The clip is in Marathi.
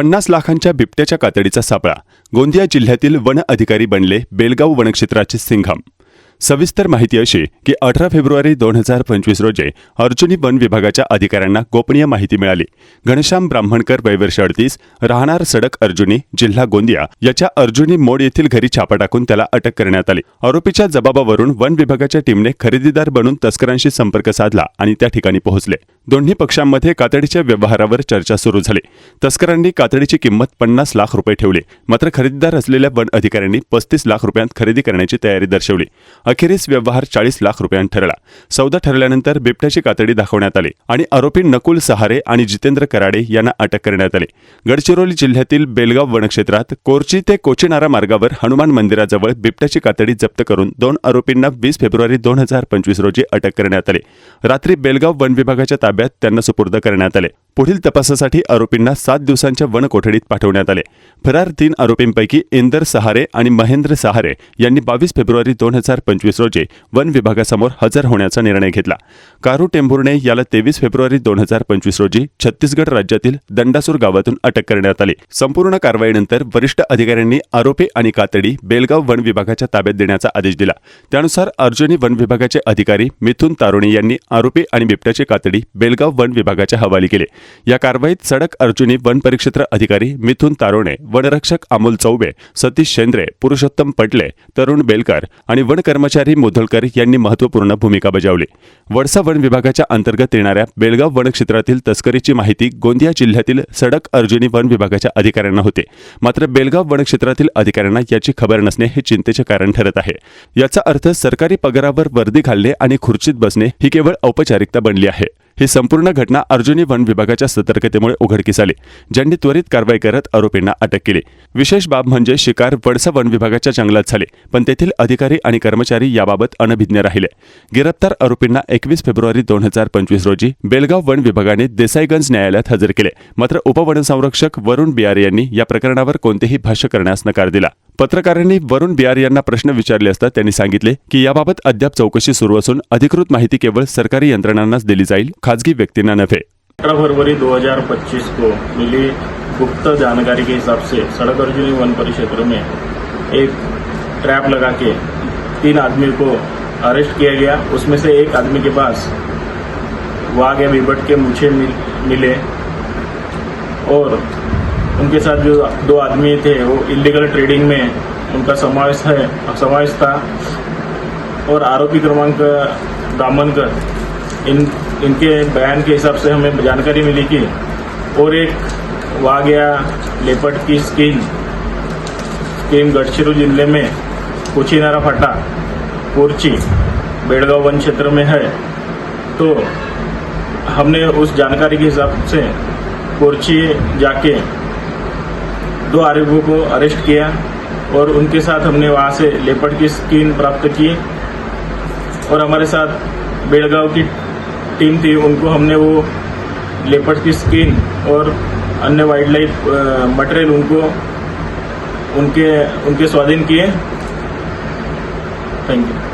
पन्नास लाखांच्या बिबट्याच्या कातडीचा सापळा गोंदिया जिल्ह्यातील वन अधिकारी बनले बेलगाव वनक्षेत्राचे सिंघम. सविस्तर माहिती अशी की अठरा फेब्रुवारी दोन हजार पंचवीस रोजी अर्जुनी वन विभागाच्या अधिकाऱ्यांना गोपनीय माहिती मिळाली. घनश्याम ब्राह्मणकर वयवर्ष अडतीस राहणार सडक अर्जुनी जिल्हा गोंदिया याच्या अर्जुनी मोड येथील घरी छापा टाकून त्याला अटक करण्यात आली. आरोपीच्या जबाबावरून वन विभागाच्या टीमने खरेदीदार बनून तस्करांशी संपर्क साधला आणि त्या ठिकाणी पोहोचले. दोन्ही पक्षांमध्ये कातडीच्या व्यवहारावर चर्चा सुरू झाली. तस्करांनी कातडीची किंमत पन्नास लाख रुपये ठेवली. मात्र खरेदीदार असलेल्या वन अधिकाऱ्यांनी पस्तीस लाख रुपयांत खरेदी करण्याची तयारी दर्शवली. अखेरीस व्यवहार चाळीस लाख रुपयांत ठरला. सौदा ठरल्यानंतर बिबट्याची कातडी दाखवण्यात आली आणि आरोपी नकुल सहारे आणि जितेंद्र कराडे यांना अटक करण्यात आली. गडचिरोली जिल्ह्यातील बेलगाव वनक्षेत्रात कोरची ते कोचिनारा मार्गावर हनुमान मंदिराजवळ बिबट्याची कातडी जप्त करून दोन आरोपींना वीस फेब्रुवारी दोन हजार पंचवीस रोजी अटक करण्यात आली. रात्री बेलगाव वन विभागाच्या ताब्यात त्यांना सुपूर्द करण्यात आले. पुढील तपासासाठी आरोपींना सात दिवसांच्या वनकोठडीत पाठवण्यात आले. फरार तीन आरोपींपैकी इंदर सहारे आणि महेंद्र सहारे यांनी बावीस फेब्रुवारी दोन हजार पंचवीस रोजी वन विभागासमोर हजर होण्याचा निर्णय घेतला. कारू टेंभुर्णे याला तेवीस फेब्रुवारी दोन हजार पंचवीस रोजी छत्तीसगड राज्यातील दंडासूर गावातून अटक करण्यात आली. संपूर्ण कारवाईनंतर वरिष्ठ अधिकाऱ्यांनी आरोपी आणि कातडी बेलगाव वन विभागाच्या ताब्यात देण्याचा आदेश दिला. त्यानुसार अर्जुनी वन विभागाचे अधिकारी मिथुन तारोणी यांनी आरोपी आणि बिबट्याची कातडी बेलगाव वन विभागाच्या हवाली केले. या कारवाईत सडक अर्जुनी वन परिक्षेत्र अधिकारी मिथुन तारोणे वनरक्षक अमोल चौबे सतीश शेंद्रे पुरुषोत्तम पटले तरुण बेलकर आणि वन कर्मचारी मुधोलकर यांनी महत्त्वपूर्ण भूमिका बजावली. वडसा वन विभागाच्या अंतर्गत येणाऱ्या बेलगाव वनक्षेत्रातील तस्करीची माहिती गोंदिया जिल्ह्यातील सडक अर्जुनी वन विभागाच्या अधिकाऱ्यांना होते. मात्र बेलगाव वनक्षेत्रातील अधिकाऱ्यांना याची खबर नसणे हे चिंतेचे कारण ठरत आहे. याचा अर्थ सरकारी पगारावर वर्दी घालणे आणि खुर्चीत बसणे ही केवळ औपचारिकता बनली आहे. ही संपूर्ण घटना अर्जुनी वन विभागाच्या सतर्कतेमुळे उघडकीस आली ज्यांनी त्वरित कारवाई करत आरोपींना अटक केली. विशेष बाब म्हणजे शिकार वडसा वन विभागाच्या जंगलात झाले पण तेथील अधिकारी आणि कर्मचारी याबाबत अनभिज्ञ राहिले. गिरफ्तार आरोपींना एकवीस फेब्रुवारी दोन हजार पंचवीस रोजी बेलगाव वन विभागाने देसाईगंज न्यायालयात हजर केले मात्र उपवनसंरक्षक वरुण बियारे यांनी या प्रकरणावर कोणतेही भाष्य करण्यास नकार दिला. पत्रकारांनी वरुण बिहार यांना प्रश्न विचारले असता त्यांनी सांगितले की याबाबत अद्याप चौकशी सुरू असून अधिकृत माहिती केवळ सरकारी यंत्रणांनाच दिली जाईल खाजगी व्यक्तींना नव्हे. अठारह फरवरी 2025 को मिली गुप्त जानकारी के हिसाब से सड़क अर्जुनी वन परिक्षेत्र में एक ट्रैप लगा के तीन आदमी को अरेस्ट किया गया। उसमें से एक आदमी के पास वाघ या बिबट के मूछे मिल, मिले और उनके साथ जो दो आदमी थे, वो इलीगल ट्रेडिंग में उनका समावेश है। समावेश था। और आरोपी क्रमांक दामनकर इन, इनके बयान के हिसाब से हमें जानकारी मिली कि और एक वाघ लेपर्ड की स्किन स्कीम गढ़चिरोली ज़िले में कुचीनारा फटा, कोरची, बेड़गांव वन क्षेत्र में है। तो हमने उस जानकारी के हिसाब से कोरची जाके दो आरोपियों को अरेस्ट किया और उनके साथ हमने वहाँ से लेपर्ड की स्किन प्राप्त की और हमारे साथ बेड़गांव की टीम थी, उनको हमने वो लेपर्ड की स्किन और अन्य वाइल्ड लाइफ मटेरियल उनको, उनके उनके स्वाधीन किए। Thank you.